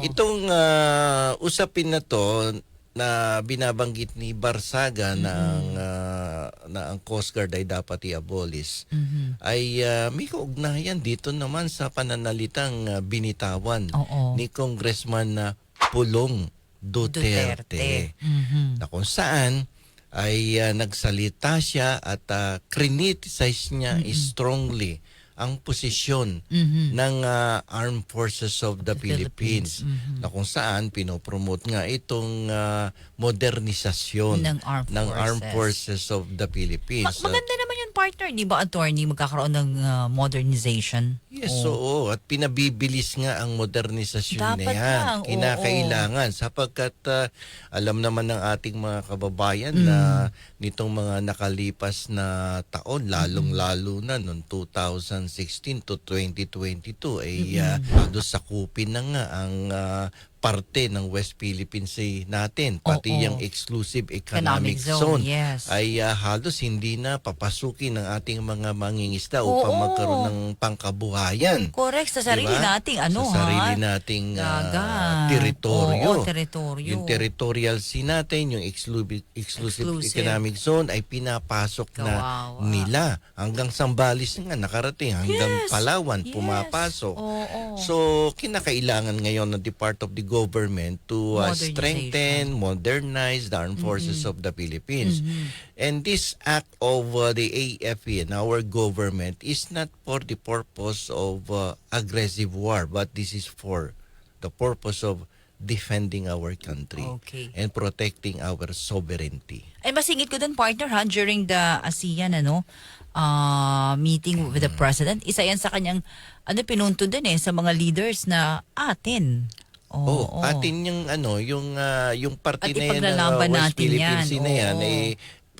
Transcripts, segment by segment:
Itong ah, usapin na to na binabanggit ni Barsaga na ang ah, na ang Coast Guard ay dapat i-abolish Mhm. ay ah, may kaugnayan dito naman sa pananalitang ah, binitawan Oo. ni Congressman na Pulong Duterte, Duterte. Mhm. na kung saan ay ah, nagsalita siya at uh, criticize niya strongly ang posisyon Mhm. ng ah, Armed Forces of the, The Philippines, Philippines. Mhm. na kung saan pinopromote nga itong ah, modernisasyon Ng armed ng Armed forces. Forces of the Ma- Philippines. maganda naman yun, partner. Di ba, attorney, magkakaroon ng ah, modernization? Yes, Oo. oo. At pinabibilis nga ang modernisasyon na Dapat yan. lang, oo. Kinakailangan. Sapagkat ah, alam naman ng ating mga kababayan Mm. na nitong mga nakalipas na taon, lalong-lalo na noong 2016 to 2022, ay ah, halos sakupin na nga ang ah, parte ng West Philippines Sea natin. Pati Oo. yung exclusive economic, Economic zone, zone, yes. ay ah, halos hindi na papasukin ng ating mga mangingisda upang Oo. magkaroon ng pangkabuhayan. Correct. Sa sarili Diba? nating ano, Sa sarili ha? nating Dagat. teritoryo. Oo, teritoryo. Yung territorial sea natin, yung exclusive, exclusive, Exclusive. economic zone ay pinapasok na Kawawa. nila. Hanggang Sambales nga nakarating, hanggang Yes. Palawan Yes. pumapasok. Oo. So, kinakailangan ngayon ng part of the government to uh, strengthen, modernize the armed forces of the Philippines. And this act of uh, the AFP and our government is not for the purpose of uh, aggressive war, but this is for the purpose of defending our country Okay. and protecting our sovereignty. Ay, masingit ko dun, partner, ha? During the ASEAN, ano, ah, meeting with the president, isa yan sa kanyang, ano, pinunto dun eh, sa mga leaders na atin. Oo. Oh, atin yung ano, yung ah, yung party At na yan ng uh, West natin Philippines yan. Sea na yan eh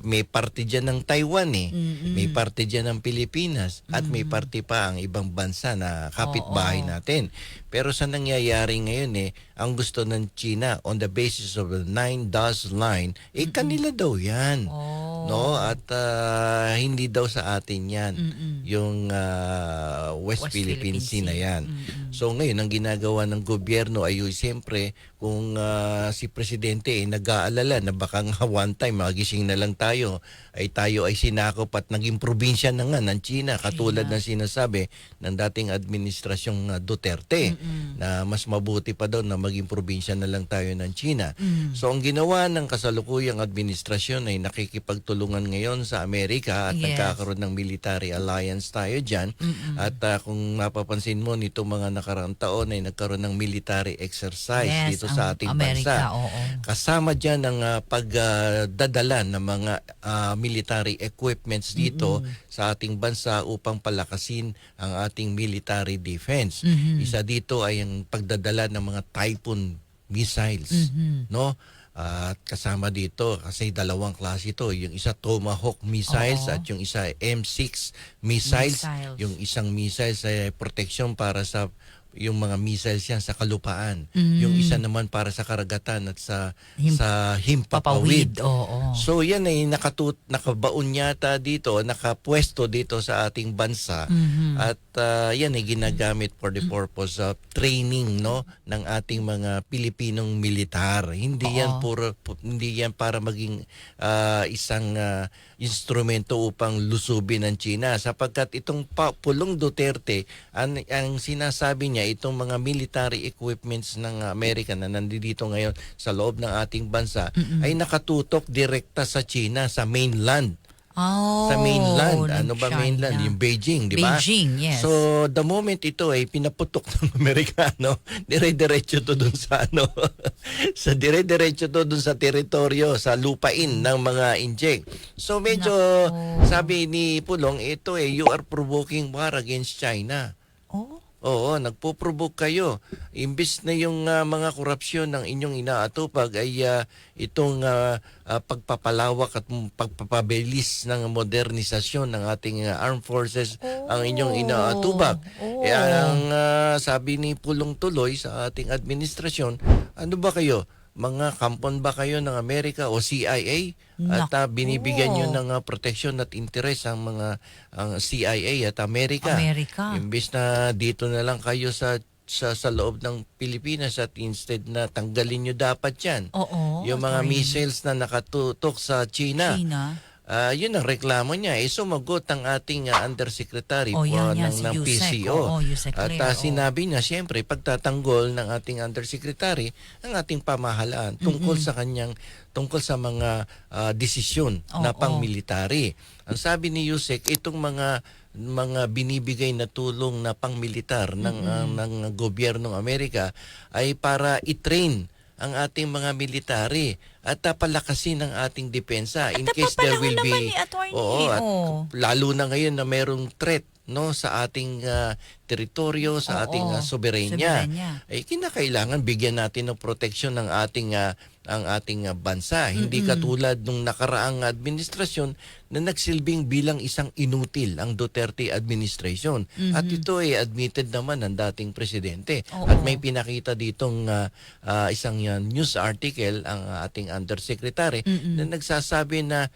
may party dyan ng Taiwan eh. Mm-mm. May party dyan ng Pilipinas. At may party pa ang ibang bansa na kapitbahay Oo. natin. Pero sa nangyayari ngayon eh, ang gusto ng China on the basis of the nine does line, eh kanila daw yan. Oh. No? At ah, hindi daw sa atin yan. Mm-mm. Yung ah, West, West Philippine Philippine Sea na yan. So ngayon, ang ginagawa ng gobyerno ay yung siyempre kung ah, si Presidente ay nag-aalala na baka nga one time magising na lang tayo, ay tayo ay sinakop at naging probinsya na nga ng China katulad ng sinasabi ng dating administrasyong ah, Duterte na mas mabuti pa daw na maging probinsya na lang tayo ng China. Mm. So ang ginawa ng kasalukuyang administrasyon ay nakikipagtulungan ngayon sa Amerika at Yes. nagkakaroon ng military alliance tayo dyan. At ah, kung mapapansin mo nito mga nakaraang taon ay nagkaroon ng military exercise Yes, dito sa ating Amerika, bansa. oo. Kasama dyan ang ah, pagdadala ng mga ah, military equipments dito sa ating bansa upang palakasin ang ating military defense. Mhm. Isa dito ay ang pagdadala ng mga Typhoon missiles, Mhm. no? At kasama dito kasi dalawang klase ito, yung isa Tomahawk missiles Oo. at yung isa M6 missiles. Missiles. Yung isang missiles ay protection para sa yung mga missiles yan sa kalupaan. Mhm. Yung isa naman para sa karagatan at sa Him- sa Papawid. himpapawid. Oo. So yan ay nakatut nakabaon yata dito, nakapwesto dito sa ating bansa Mhm. at ah, yan ay ginagamit for the purpose of training no ng ating mga Pilipinong militar. Hindi yan Oo. puro pu- hindi yan para maging ah, isang ah, instrumento upang lusubin ng China sapagkat itong pa, Pulong Duterte ang, ang sinasabi niya itong mga military equipments ng Amerika na nandito ngayon sa loob ng ating bansa ay nakatutok direkta sa China sa mainland Oh, sa mainland. Ano ba China. mainland? Yung Beijing, di ba? Beijing, yes. So, the moment ito ay pinaputok ng Amerikano, dire-diretso to dun sa ano, sa dire-diretso to dun sa teritoryo, sa lupain ng mga injek. So, medyo, Nako. sabi ni Pulong, ito eh, you are provoking war against China. Oh. Oo, nagpo-provoke kayo. Imbis na yung ah, mga korupsyon ng inyong inaatupag ay ah, itong ah, ah, pagpapalawak at pagpapabilis ng modernisasyon ng ating ah, armed forces ang inyong inaatupag. Oh. Eh, ang ah, sabi ni Pulong Tuloy sa ating administrasyon, ano ba kayo? Mga kampon ba kayo ng Amerika o CIA? At Nako. binibigyan nyo ng ah, protection at interes ang mga ang CIA at Amerika. Amerika. Imbis na dito na lang kayo sa sa, sa loob ng Pilipinas at instead na tanggalin nyo dapat yan. Oo. yung mga missiles na nakatutok sa China. China. Ah, yun ang reklamo niya. Eh, sumagot ang ating ah, undersecretary Oh, po yan, yan, ng, si ng Yusek. PCO. Oo, Yusek At oo. sinabi niya, siyempre, pagtatanggol ng ating undersecretary, ang ating pamahalaan tungkol sa kanyang tungkol sa mga ah, desisyon na Oo. pang-military. Ang sabi ni Yusek, itong mga mga binibigay na tulong na pang-militar ng, ah, ng gobyernong Amerika ay para i-train ang ating mga military at uh, palakasin ang ating depensa in At case there will be Attorney, Oo, at oo. lalo na ngayon na merong threat no sa ating ah, teritoryo sa Oo, ating ah, soberenya. soberenya. ay kinakailangan bigyan natin ng proteksyon ng ating ah, ang ating ah, bansa. Hindi katulad nung nakaraang administrasyon na nagsilbing bilang isang inutil ang Duterte administration. At ito ay admitted naman ng dating presidente. Oo. at may pinakita ditong ah, ah, isang ah, news article ang ah, ating undersecretary na nagsasabi na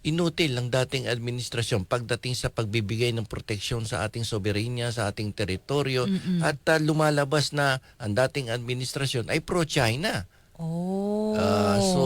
inutil ang dating administrasyon pagdating sa pagbibigay ng proteksyon sa ating soberenya, sa ating teritoryo at ah, lumalabas na ang dating administrasyon ay pro-China. Oh. Ah, so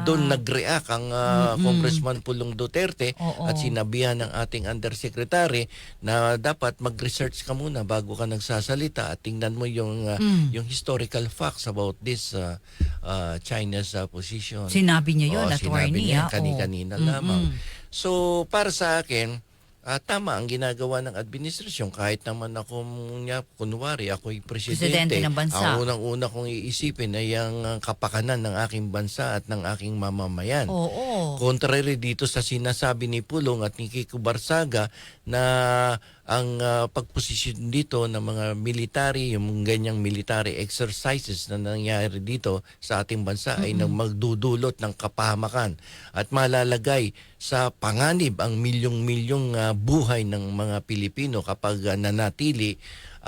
doon nag-react ang ah, Congressman Pulong Duterte Oo. at sinabihan ng ating undersecretary na dapat mag-research ka muna bago ka nagsasalita at tingnan mo yung ah, Mm. yung historical facts about this ah, ah, China's ah, position. Sinabi niya yun, Oo, attorney. sinabi niya ah, kani-kanina lamang. Mm-mm. So, para sa akin, ah, tama ang ginagawa ng administrasyon kahit naman ako niya kunwari ako'y presidente, Presidente ng bansa. ang unang-una kong iisipin ay ang kapakanan ng aking bansa at ng aking mamamayan. Oo. Contrary dito sa sinasabi ni Pulong at ni Kiko Barsaga na ang ah, pagposisyon dito ng mga military, yung ganyang military exercises na nangyari dito sa ating bansa ay nang magdudulot ng kapahamakan at malalagay sa panganib ang milyong-milyong ah, buhay ng mga Pilipino kapag ah, nanatili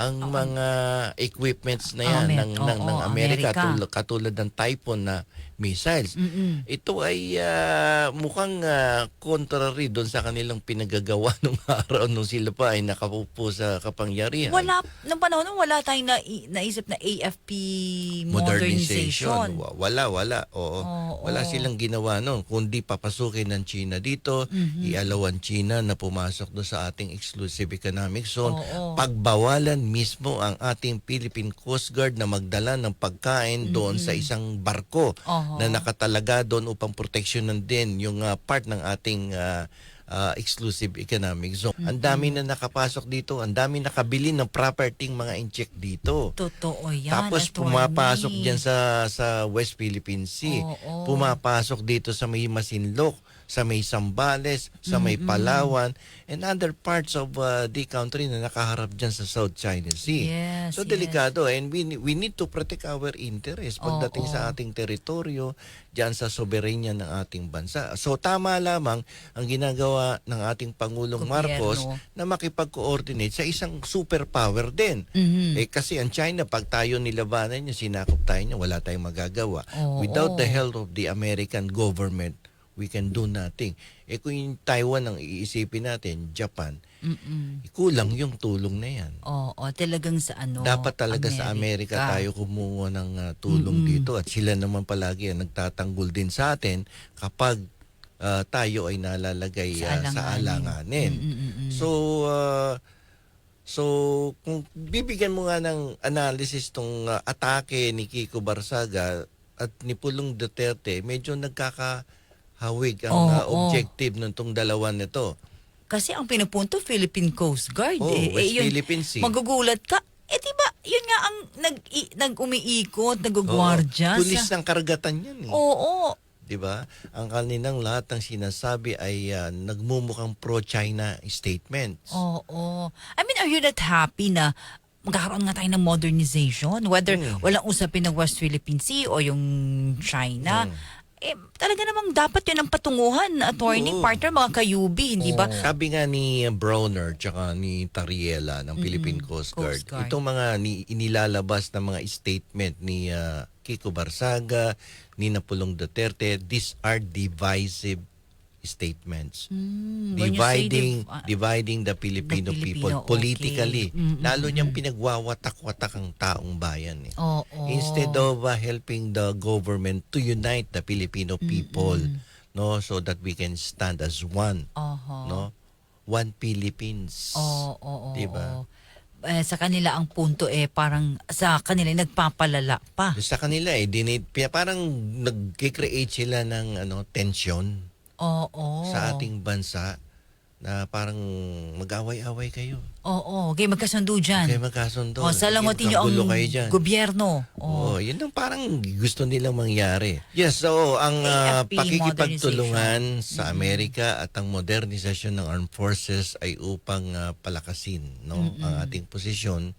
ang mga equipments na yan Amer- ng, ng, ng oo, Amerika, Amerika. tul- katulad ng Typhoon na missiles. Mm-mm. Ito ay ah, mukhang ah, contrary doon sa kanilang pinagagawa nung araw nung sila pa ay nakapupo sa kapangyarihan. Wala, nung panahon nun, wala tayong na, naisip na AFP modernization. Wa- Wala, wala. Oo. Oo. Wala silang ginawa noon. Kundi papasukin ng China dito, Mhm. ialawan China na pumasok doon sa ating exclusive economic zone. Oo. Pagbawalan mismo ang ating Philippine Coast Guard na magdala ng pagkain doon sa isang barko. Oo. na nakatalaga doon upang proteksyonan din yung ah, part ng ating ah, ah, exclusive economic zone. Ang dami na nakapasok dito, ang dami nakabili ng property mga incheck dito. Totoo yan. Tapos attorney. pumapasok diyan sa sa West Philippine Sea. Oo. Pumapasok dito sa may Masinloc, sa may Sambales, sa may Palawan, and other parts of uh, the country na nakaharap diyan sa South China Sea. Yes, so yes. delikado and we we need to protect our interest pagdating Oo. sa ating teritoryo diyan sa soberenya ng ating bansa. So tama lamang ang ginagawa ng ating Pangulong Gobyerno. Marcos na makipag-coordinate sa isang superpower din. Mhm. Eh kasi ang China, pag tayo nilabanan niya, sinakop tayo niya, wala tayong magagawa. Oo. Without the help of the American government, we can do nothing. Eh kung yung Taiwan ang iisipin natin, Japan, Mm-mm. kulang yung tulong na yan. Oo, talagang sa ano. Dapat talaga sa Amerika tayo kumuha ng ah, tulong dito at sila naman palagi ang nagtatanggol din sa atin kapag ah, tayo ay nalalagay Sa ah, sa alanganin. alanganin. Mm-mm-mm. So, uh, so kung bibigyan mo nga ng analysis tong uh, atake ni Kiko Barsaga at ni Pulong Duterte, medyo nagkakahawig ang Oo, uh, objective ng tong dalawa nito. Kasi ang pinupunto, Philippine Coast Guard. Oh, eh. West Eh, yun, Philippine Sea. Magugulat ka. Eh, di ba, yun nga ang nag, i, nag-umiikot, nagugwardya. Oo, pulis ng karagatan yan eh. Oo. 'Di ba? Ang kaninang lahat ng sinasabi ay uh, nagmumukhang pro-China statements. Oo. I mean, are you not happy na magkakaroon nga tayo ng modernization? Whether Hmm. walang usapin ng West Philippine Sea o yung China. Hmm. Eh, talaga namang dapat yun ang patunguhan, attorney, Oo. partner, mga kayubi, hindi ba? Sabi nga ni Browner tsaka ni Tariela ng Philippine Coast Guard, Coast Guard. itong mga ni, inilalabas na mga statement ni ah, Kiko Barsaga, ni Napulong Duterte, these are divisive statements. Mm, dividing div- ah, dividing the Filipino, the people Filipino, politically. okay. Mm, mm, Lalo niyang pinagwawatak-watak ang taong bayan eh. Oo. Instead of uh, helping the government to unite the Filipino people, no, so that we can stand as one, Oho. no? One Philippines. Oo, oo, oo. Diba? oo. Eh, sa kanila ang punto eh parang sa kanila nagpapalala pa. Sa kanila eh, dinid, parang nag-create sila ng ano, tension Oo. sa ating bansa na parang mag-away-away kayo. Oo, okay, magkasundo dyan. Kayo magkasundo. O, salangotin nyo ang kayo dyan. gobyerno. Oo, Oh. yun ang parang gusto nilang mangyari. Yes, so ang AFP pakikipagtulungan sa Amerika at ang modernisasyon ng armed forces ay upang ah, palakasin no ang ating posisyon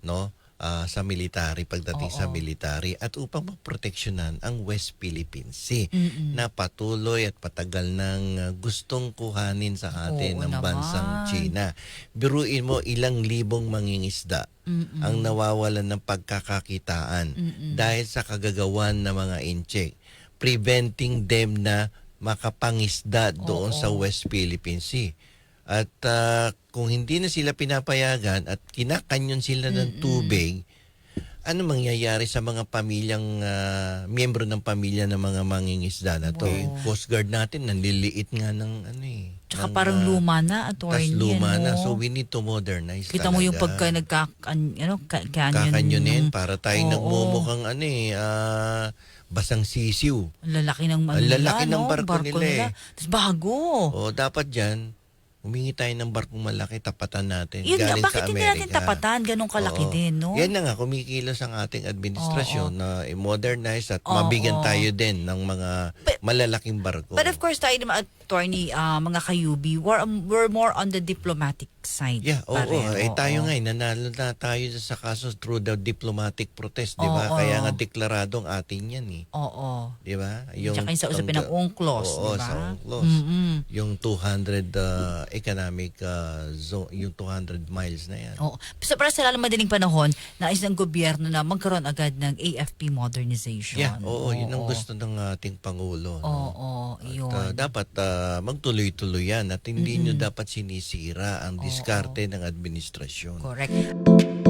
no ah, sa military pagdating sa Oo. military at upang maproteksyonan ang West Philippine Sea Mm-mm. na patuloy at patagal nang ah, gustong kuhanin sa atin Oo ng naman. bansang China. Biruin mo ilang libong mangingisda Mm-mm. ang nawawalan ng pagkakakitaan Mm-mm. dahil sa kagagawan ng mga incheck, preventing them na makapangisda doon Oo. sa West Philippine Sea. At ah, kung hindi na sila pinapayagan at kinakanyon sila ng tubig, ano mangyayari sa mga pamilyang ah, miyembro ng pamilya ng mga mangingisda na to? Wow. Coast Guard natin nanliliit nga ng ano eh. Tsaka ng, parang ah, luma na, tas attorney. luma na. ano? So we need to modernize Kita mo yung talaga pagka nagka, an- ano, ka- canyon. kakanyonin ng- para tayong Oo. nagmumukhang ano eh, ah, basang sisiw. Ang lalaki ng, ano Ang nila, lalaki ng no? barko nila eh. Tapos bago. O dapat dyan, humingi tayo ng barkong malaki, tapatan natin. Yun nga, galing bakit sa hindi Amerika. natin tapatan? Ganong kalaki Oo. din, no? Yan na nga, kumikilos ang ating administrasyon na i-modernize at Oo. mabigyan tayo din ng mga But- malalaking barko. But of course, tayo naman, attorney, ah, mga kayubi, we're, um, we're more on the diplomatic side. Yeah, oo. pareho, Eh, tayo oo. nga, eh, nanalo na tayo sa kaso through the diplomatic protest, di ba? Oo. Kaya nga deklaradong atin yan eh. Oo. Di ba? Tsaka yung sa usapin ng UNCLOS, Oo, di ba? sa UNCLOS. Mm-mm. Yung 200 uh, economic uh, zone, yung 200 miles na yan. Oo. So, para sa lalong madaling panahon, nais ng gobyerno na magkaroon agad ng AFP modernization. Yeah, oo, yun ang gusto ng ating Pangulo. Oo, no? oo, yun. At, uh, dapat uh, magtuloy-tuloy yan at hindi nyo dapat sinisira ang diskarte ng administrasyon. Correct.